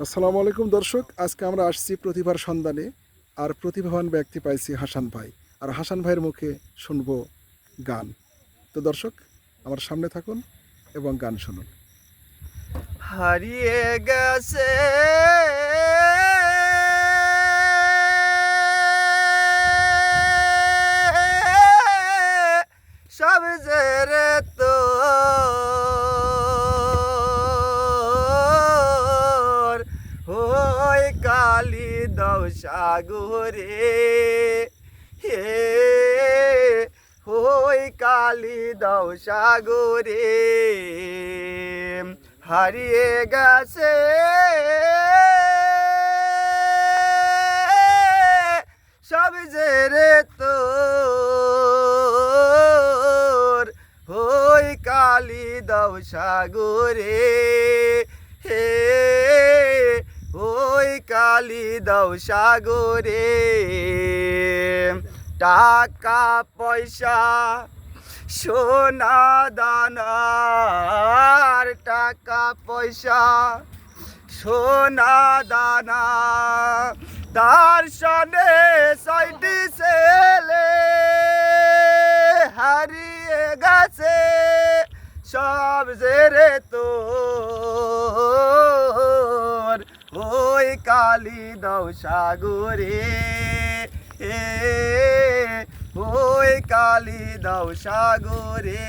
আসসালামু আলাইকুম দর্শক, আজকে আমরা আসছি প্রতিভার সন্ধানে, আর প্রতিভাবান ব্যক্তি পাইছি হাসান ভাই। আর হাসান ভাইয়ের মুখে শুনব গান। তো দর্শক, আমার সামনে থাকুন এবং গান শুনুন। হারিয়ে গেছে কালি দৌ সাগরে। হে হই কালি দৌ সাগরে। হারিয়ে গেছে। সব জেরে তোর হই কালি দৌ সাগরে। হে কালি দৌ সাগরে। টাকা, পয়সা, সোনা দানার টাকা, পয়সা, সোনা, দানা। তার সনে ছেলে হারিয়ে গেছে। সব জেরে তোর কালি দাও সাগরে। এ ওই কালি দাও সাগরে।